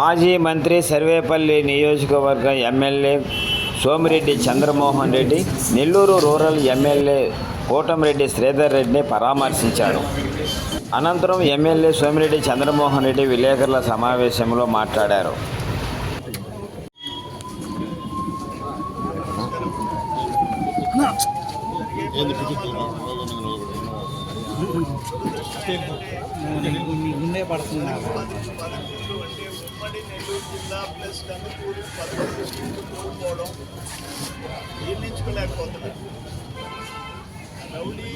మాజీ మంత్రి సర్వేపల్లి నియోజకవర్గ MLA Somireddy Chandramohan Reddy Nellore rural MLA Kotamreddy Sridhar రెడ్డిని పరామర్శించారు. అనంతరం ఎమ్మెల్యే సోమిరెడ్డి చంద్రమోహన్ రెడ్డి విలేకరుల సమావేశంలో మాట్లాడారు. ముందే పడుతున్నారు అంటే ఉమ్మడి నెల్లూరు జిల్లా ప్లస్ కందుకూరు పదకొండు సీట్లు కోల్పోవడం జీర్ణించుకోలేకపోతున్నారు రౌడీ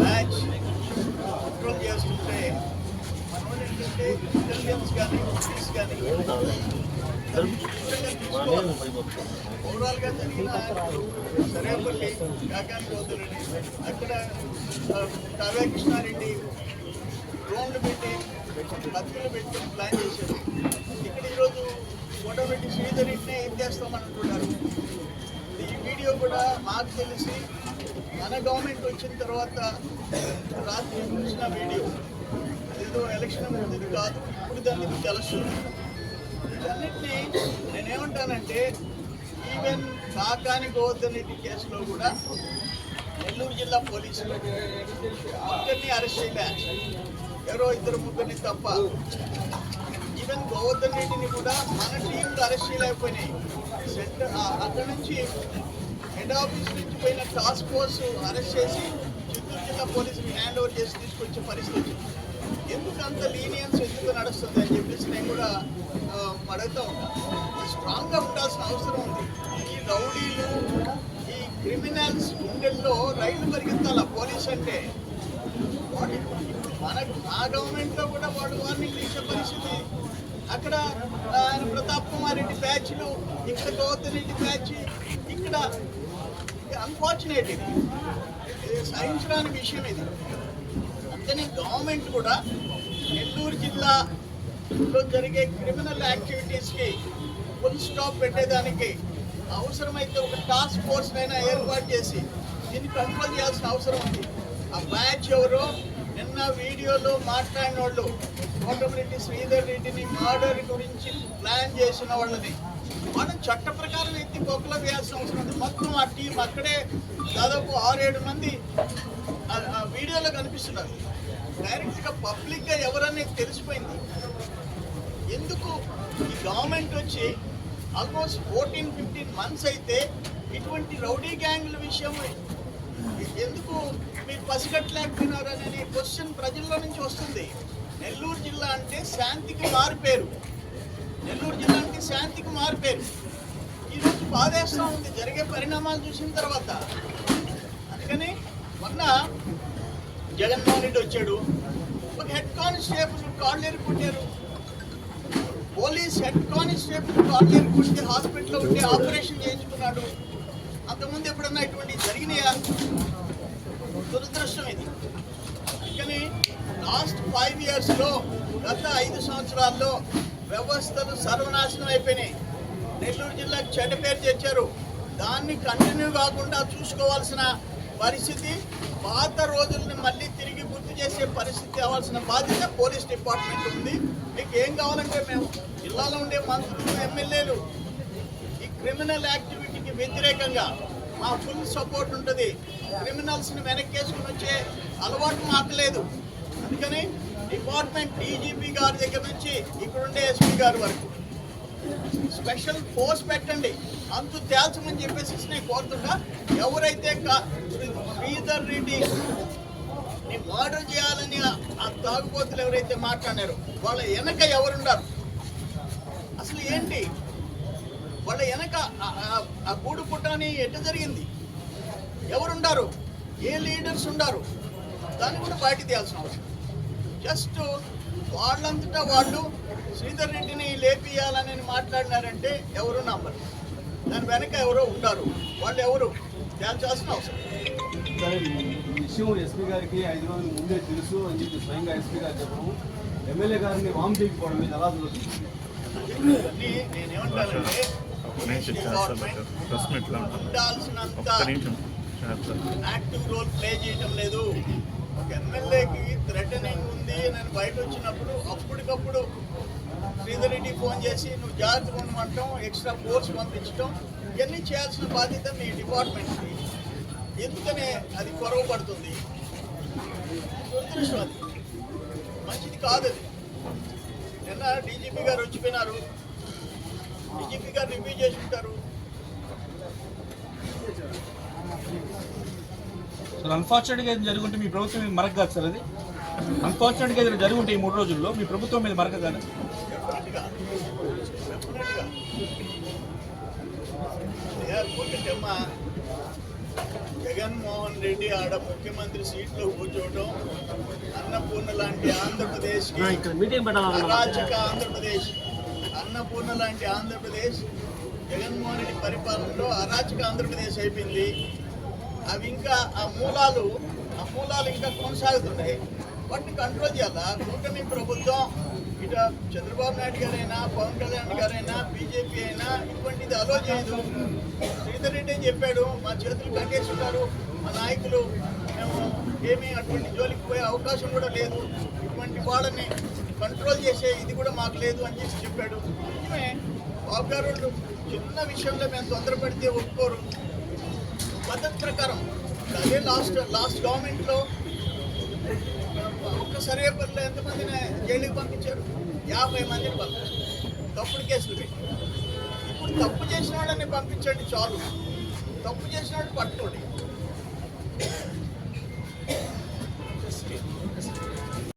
మ్యాచ్ కంట్రోల్ చేస్తుంటే మనం ఏంటంటే ఇంటెలిజెన్స్ కానీ పోలీస్ కానీ ఓవరాల్గా జరిగిన సరేపల్లి కాకాని గోతురెడ్డి అక్కడ ఆ, కృష్ణారెడ్డి డ్రోన్లు పెట్టి కత్తులు పెట్టి ప్లాన్ చేశారు ఇక్కడ ఈరోజు కోటమిరెడ్డి శ్రీధర్ రెడ్డిని ఏం చేస్తామంటున్నారు ఈ వీడియో కూడా మాకు తెలిసి మన గవర్నమెంట్ వచ్చిన తర్వాత రాత్రి చూసిన వీడియో. ఏదో ఎలక్షన్ ముందు కాదు ఇప్పుడు దాన్ని తెలుసు తెలుస్తుంది వీటన్నిటిని నేనేమంటానంటే ఈవెన్ కాకాని గోవర్ధన్ కేసులో కూడా నెల్లూరు జిల్లా పోలీసులు ఒక్కరిని అరెస్ట్ చేయలే. ఎవరో ఇద్దరు ముగ్గురిని తప్ప. ఈవెన్ గోవర్ధన్ రెడ్డిని కూడా మన టీంలు అరెస్ట్ చేయలేకపోయినాయి. సెంటర్ అక్కడ నుంచి హెడ్ ఆఫీస్ నుంచి పోయిన టాస్క్ ఫోర్స్ అరెస్ట్ చేసి చిత్తూరు పోలీసులు హ్యాండ్ ఓవర్ చేసి తీసుకొచ్చే పరిస్థితి. వచ్చింది ఎందుకు అంత లీనియన్స్ ఎందుకు నడుస్తుంది అని చెప్పేసి నేను కూడా ఆ, అడుగుతా ఉంటాను స్ట్రాంగ్గా ఉండాల్సిన అవసరం ఉంది. ఈ రౌడీలు ఈ క్రిమినల్స్ గుండెల్లో రైలు పరిగెత్తాల పోలీస్ అంటే? వాడి మన ఆ గవర్నమెంట్లో కూడా వాడు వార్నింగ్ తీసే పరిస్థితి. అక్కడ ఆయన ప్రతాప్ కుమార్ రెడ్డి బ్యాచ్లు ఇక్కడ గౌతమ్ రెడ్డి బ్యాచ్ ఇక్కడ అన్ఫార్చునేట్ ఇది సహించడానికి విషయం ఇది. అందుకని గవర్నమెంట్ కూడా నెల్లూరు జిల్లాలో జరిగే క్రిమినల్ యాక్టివిటీస్కి ఫుల్ స్టాప్ పెట్టేదానికి అవసరమైతే ఒక టాస్క్ ఫోర్స్ అయినా ఏర్పాటు చేసి దీన్ని కంట్రోల్ చేయాల్సిన అవసరం ఉంది. ఆ బ్యాచ్ ఎవరో నిన్న వీడియోలో మాట్లాడిన వాళ్ళు కోటమిరెడ్డి శ్రీధర్ రెడ్డిని మర్డర్ గురించి ప్లాన్ చేసిన వాళ్ళని మనం చట్ట ప్రకారం ఎత్తి పొక్కలో వేయాల్సిన అవసరం ఉంది. మొత్తం ఆ టీం అక్కడే దాదాపు ఆరేడు మంది ఆ- వీడియోలో కనిపిస్తున్నారు. డైరెక్ట్గా పబ్లిక్గా ఎవరనేది తెలిసిపోయింది. ఎందుకు ఈ గవర్నమెంట్ వచ్చి ఆల్మోస్ట్ ఫోర్టీన్ ఫిఫ్టీన్ మంత్స్ అయితే ఇటువంటి రౌడీ గ్యాంగ్ల విషయం ఎందుకు మీరు పసిగట్టలేకపోయినారు అనే క్వశ్చన్ ప్రజల్లో నుంచి వస్తుంది. నెల్లూరు జిల్లా అంటే శాంతికి మారిపేరు. నెల్లూరు జిల్లా అంటే శాంతికి మారిపేరు. ఈరోజు బాధేస్తూ ఉంది. జరిగే పరిణామాలు చూసిన తర్వాత. అందుకని మొన్న జగన్మోహన్ రెడ్డి వచ్చాడు. ఒక హెడ్ కానిస్టేబుల్ కాళ్ళు ఎరుకుంటారు పోలీస్ హెడ్ కానిస్టేబుల్ కాళ్ళు ఎరుకుంటే హాస్పిటల్లో ఉంటే ఆపరేషన్ చేయించుకున్నాడు. అంతకుముందు ఎప్పుడన్నా ఇటువంటి జరిగినాయా? దురదృష్టం ఇది. అందుకని లాస్ట్ ఫైవ్ ఇయర్స్లో గత ఐదు సంవత్సరాల్లో వ్యవస్థలు సర్వనాశనం అయిపోయినాయి. నెల్లూరు జిల్లాకు చెడ్డ పేరు తెచ్చారు. దాన్ని కంటిన్యూ కాకుండా చూసుకోవాల్సిన పరిస్థితి పాత రోజుల్ని మళ్ళీ తిరిగి గుర్తు చేసే పరిస్థితి అవ్వాల్సిన బాధ్యత పోలీస్ డిపార్ట్మెంట్ ఉంది. మీకు ఏం కావాలంటే మేము జిల్లాలో ఉండే మంత్రులు ఎమ్మెల్యేలు ఈ క్రిమినల్ యాక్టివిటీకి వ్యతిరేకంగా మా ఫుల్ సపోర్ట్ ఉంటుంది. క్రిమినల్స్ని వెనక్కేసుకుని వచ్చే అలవాటు మాకలేదు అందుకని డిపార్ట్మెంట్ డీజీపీ గారి దగ్గర నుంచి ఇక్కడుండే ఎస్పీ గారి వరకు స్పెషల్ ఫోర్స్ పెట్టండి. అంతు తేల్చమని చెప్పేసి నేను కోరుతున్నా ఎవరైతే కా- శ్రీధర్ రెడ్డి మర్డర్ చేయాలని ఆ తాగుబోతులు ఎవరైతే మాట్లాడారో వాళ్ళ వెనక ఎవరున్నారు అసలు ఏంటి? వాళ్ళ వెనక ఆ- గూడు పుట్టని ఎట్ట జరిగింది? ఎవరుండారు? ఏ లీడర్స్ ఉండారు? దాన్ని కూడా బయట తీయాల్సిన అవసరం. జస్ట్ వాళ్ళంతటా వాళ్ళు శ్రీధర్ రెడ్డిని లేపియాలని మాట్లాడినారంటే ఎవరు నమ్మరు. దాని వెనక ఎవరో ఉంటారు వాళ్ళు ఎవరు? తేల్చాల్సిన అవసరం. విషయం ఎస్పీ గారికి ఐదు రోజుల ముందే తెలుసు అని చెప్పి స్వయంగా ఎస్పీ గారు చెప్పడం. ఎమ్మెల్యే గారిని వామ్ చేయకపోవడం మీద ఎలా ఇవన్నీ నేనేమంటానంటే ఉండాల్సినంత యాక్టివ్ రోల్ ప్లే చేయటం లేదు ఒక ఎమ్మెల్యేకి థ్రెటనింగ్ ఉంది నేను బయట వచ్చినప్పుడు అప్పటికప్పుడు శ్రీధర్ రెడ్డి ఫోన్ చేసి నువ్వు జాగ్రత్తగా ఉండమంటాం ఎక్స్ట్రా ఫోర్స్ పంపించడం ఇవన్నీ చేయాల్సిన బాధ్యత మీ డిపార్ట్మెంట్కి ఎందుకనే అది కొరవ పడుతుంది దురదృష్టం అది. మంచిది కాదు అది. నిన్న డీజీపీ గారు వచ్చిపోయినారు. డీజీపీ గారు రివ్యూ చేసి ఉంటారు సార్ అన్ఫార్చునేట్గా ఏదైనా జరుగుంటే మీ ప్రభుత్వం మీద మరక కాదు సార్ అది. అన్ఫార్చునేట్గా ఏదైనా జరుగుంటే ఈ మూడు రోజుల్లో మీ ప్రభుత్వం మీద మరక కాదు. జగన్మోహన్ రెడ్డి ఆడ ముఖ్యమంత్రి సీట్లో కూర్చోవడం అన్నపూర్ణ లాంటి ఆంధ్రప్రదేశ్కి అరాచక ఆంధ్రప్రదేశ్. అన్నపూర్ణ లాంటి ఆంధ్రప్రదేశ్ జగన్మోహన్ రెడ్డి పరిపాలనలో అరాచక ఆంధ్రప్రదేశ్ అయిపోయింది. అవి ఇంకా ఆ మూలాలు ఆ మూలాలు ఇంకా కొనసాగుతున్నాయి. వాటిని కంట్రోల్ చేయాలా? కూటమి ప్రభుత్వం ఇట చంద్రబాబు నాయుడు గారైనా పవన్ కళ్యాణ్ గారైనా బీజేపీ అయినా ఇటువంటిది అలో చేయదు. శ్రీధర్ రెడ్డి చెప్పాడు? మా చేతులు కట్టేస్తున్నారు. మా నాయకులు మేము ఏమీ అటువంటి జోలికి పోయే అవకాశం కూడా లేదు. ఇటువంటి వాళ్ళని కంట్రోల్ చేసే ఇది కూడా మాకు లేదు అని చెప్పి చెప్పాడు. నిజమే బాబు గారు చిన్న విషయంలో మేము తొందరపడితే ఒప్పుకోరు. పద్ధతి ప్రకారం అదే లాస్ట్ లాస్ట్ గవర్నమెంట్లో ఒక్క సర్వేపల్లిలో ఎంతమందిని జైలుకి పంపించారు? యాభై మందిని పంపించారు. తప్పుడు కేసులు పెట్టి. ఇప్పుడు తప్పు చేసిన వాళ్ళని పంపించండి చాలు. తప్పు చేసిన వాళ్ళు పట్టుకోండి.